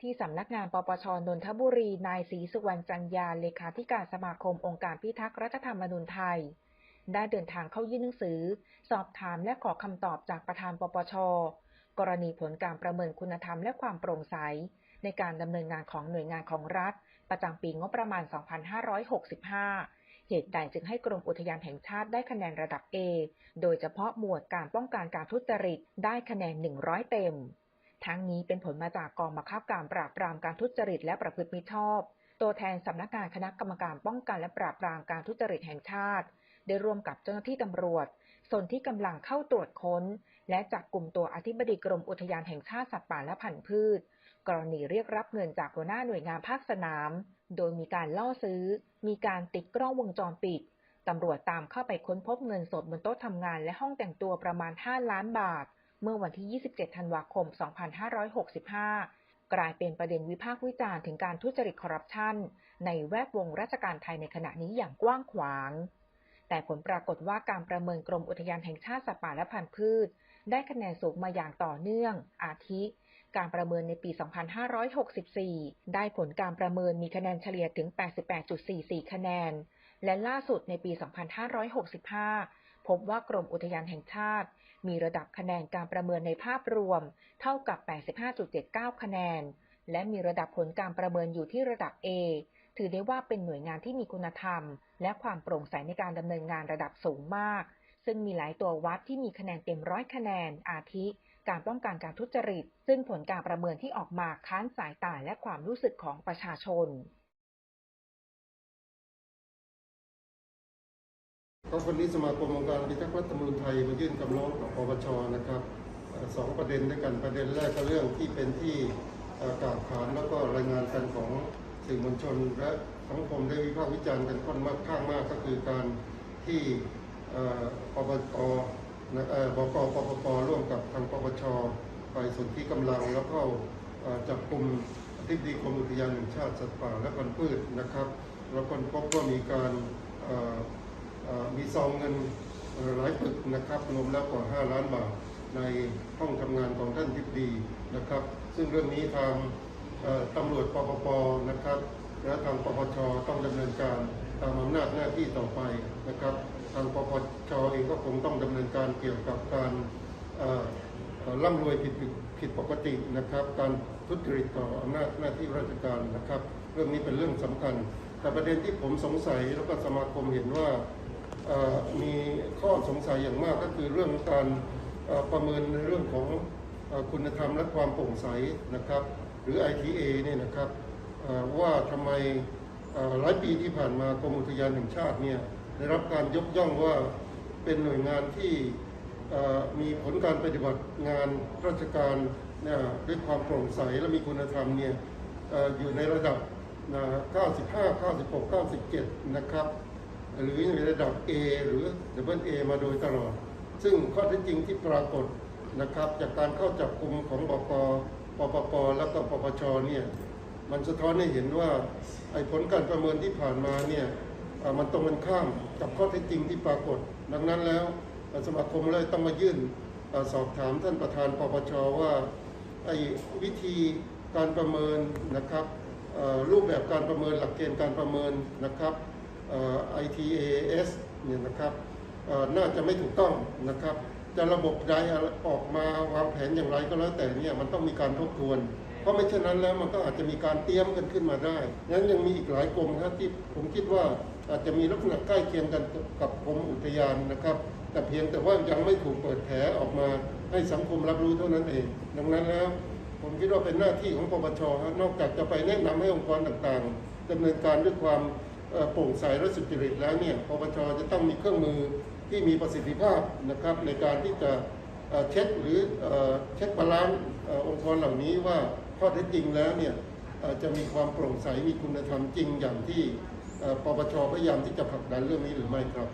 ที่สำนักงานปปชนนทบุรี นายศรีสุวรรณจันยา เลขาธิการสมาคมองค์การพิทักษ์รัฐธรรมนูญไทย ได้เดินทางเข้ายื่นหนังสือ สอบถามและขอคำตอบจากประธานปปช กรณีผลการประเมินคุณธรรมและความโปร่งใส ในการดำเนินงานของหน่วยงานของรัฐ ประจำปีงบประมาณ 2565 เหตุใดจึงให้กรมอุทยานแห่งชาติได้คะแนนระดับ A โดยเฉพาะหมวดการป้องกันการทุจริตได้คะแนน 100 เต็ม ทั้งนี้เป็นผลมาจากกองบังคับการปราบปรามการทุจริตและประพฤติมิชอบ ตัวแทนสำนักงานคณะกรรมการป้องกันและปราบปรามการทุจริตแห่งชาติ ได้ร่วมกับเจ้าหน้าที่ตำรวจ ส่วนที่กำลังเข้าตรวจค้น และจับกลุ่มตัวอธิบดีกรมอุทยานแห่งชาติสัตว์ป่าและพันธุ์พืช กรณีเรียกรับเงินจากหัวหน้าหน่วยงานภาคสนาม โดยมีการล่อซื้อ มีการติดกล้องวงจรปิดตำรวจตามเข้าไปค้นพบเงินสดบนโต๊ะทำงานและห้องแต่งตัวประมาณ 5 ล้านบาท เมื่อวันที่ 27 ธันวาคม 2565 กลายเป็นประเด็นวิพากษ์วิจารณ์ถึงการทุจริตคอร์รัปชัน ในแวดวงราชการไทยในขณะนี้อย่างกว้างขวาง แต่ผลปรากฏว่าการประเมินกรมอุทยานแห่งชาติสัตว์ป่าและพันธุ์พืช ได้คะแนนสูงมาอย่างต่อเนื่อง อาทิ การประเมินในปี 2564 ได้ผลการประเมินมีคะแนนเฉลี่ยถึง 88.44 คะแนน และล่าสุดในปี 2565 พบว่ากรมอุทยานแห่งชาติ มีระดับคะแนนการประเมินในภาพรวม เท่ากับ 85.79 คะแนน และมีระดับผลการประเมินอยู่ที่ระดับ A ถือได้ว่าเป็นหน่วยงานที่มีคุณธรรม และความโปร่งใสในการดำเนินงานระดับสูงมาก ซึ่งมีหลายตัววัดที่มีคะแนนเต็มร้อยคะแนน อาทิ การป้องกันการทุจริต ซึ่งผลการประเมินที่ออกมาค้านสายตาและความรู้สึกของประชาชน ก็วันนี้สมาคมองค์การพิทักษ์รัฐธรรมนูญไทยมายื่นคำร้องต่อปปชนะครับสองประเด็นด้วยกันประเด็นแรกก็เรื่องที่เป็นที่กล่าวขานแล้วก็รายงานกันของสื่อมวลชนและสังคมได้วิพากษ์วิจารณ์กันค่อนมากข้างมากก็คือการที่อ่อปปชนะเอ่อบกปปปร่วมกับทางปปชไปส่วนที่กำลังแล้วก็เอ่อจับกลุ่มอธิบดีกรมอุทยานแห่งชาติสัตว์ป่าและพันธุ์พืชนะครับ แล้วก็พบว่ามีการ มีซองเงินหลายปึกนะครับรวมแล้วกว่า 5 ล้านบาทในห้องทำงานของท่านทิบดีนะครับ ซึ่งเรื่องนี้ทางตำรวจปปปนะครับและทางปปชต้องดำเนินการตามอำนาจหน้าที่ต่อไปนะครับ ทางปปชเองก็คงต้องดำเนินการเกี่ยวกับการเอ่อเอ่อร่ำรวยผิดผิดปกตินะครับ การทุจริตต่ออำนาจหน้าที่ราชการนะครับ เรื่องนี้เป็นเรื่องสำคัญ แต่ประเด็นที่ผมสงสัยแล้วก็สมาคมเห็นว่า มีข้อสงสัยอย่างมากก็คือเรื่องการประเมินในเรื่องของคุณธรรมและความโปร่งใสนะครับ หรือ ITA เนี่ยนะครับว่าทำไมหลายปีที่ผ่านมากรมอุทยานแห่งชาติเนี่ยได้รับการยกย่องว่าเป็นหน่วยงานที่มีผลการปฏิบัติงานราชการเนี่ยด้วยความโปร่งใสและมีคุณธรรมเนี่ยอยู่ในระดับ 95 96 97 นะครับ หรือในระดับ A หรือ Double A มาโดยตลอด ซึ่งข้อเท็จจริงที่ปรากฏนะครับจากการเข้าจับกลุ่มของบกปปปแล้วก็ปปชเนี่ยมันสะท้อนให้เห็นว่าไอ้ผลการประเมินที่ผ่านมาเนี่ยมันตรงกันข้ามกับข้อเท็จจริงที่ปรากฏ ดังนั้นแล้วสมาคมเลยต้องมายื่นอสอบถามท่านประธานปปชว่าไอ้วิธีการประเมินนะครับรูปแบบการประเมินหลักเกณฑ์การประเมินนะครับ ITAS เนี่ยนะครับน่าจะไม่ถูกต้องนะครับ จะระบบใดออกมาวางแผนอย่างไรก็แล้วแต่เนี่ยมันต้องมีการทบทวน เพราะไม่เช่นนั้นแล้วมันก็อาจจะมีการเตรียมกันขึ้นมาได้งั้นยังมีอีกหลายกรมครับที่ผมคิดว่าอาจจะมีลักษณะใกล้เคียงกันกับกรมอุทยานนะครับ แต่เพียงแต่ว่ายังไม่ถูกเปิดแผลออกมาให้สังคมรับรู้เท่านั้นเอง ดังนั้นแล้วผมคิดว่าเป็นหน้าที่ของปปชนอกจากจะไปแนะนำให้องค์กรต่างๆดำเนินการด้วยความ โปร่งใสและสุจริตแล้วเนี่ยปปชจะต้องมีเครื่องมือที่มีประสิทธิภาพนะครับในการที่จะเช็คหรือเช็คบาลานซ์องค์กรเหล่านี้ว่าข้อเท็จจริงแล้วเนี่ยจะมีความโปร่งใสมีคุณธรรมจริงอย่างที่ปปชพยายามที่จะผลักดันเรื่องนี้หรือไม่ครับ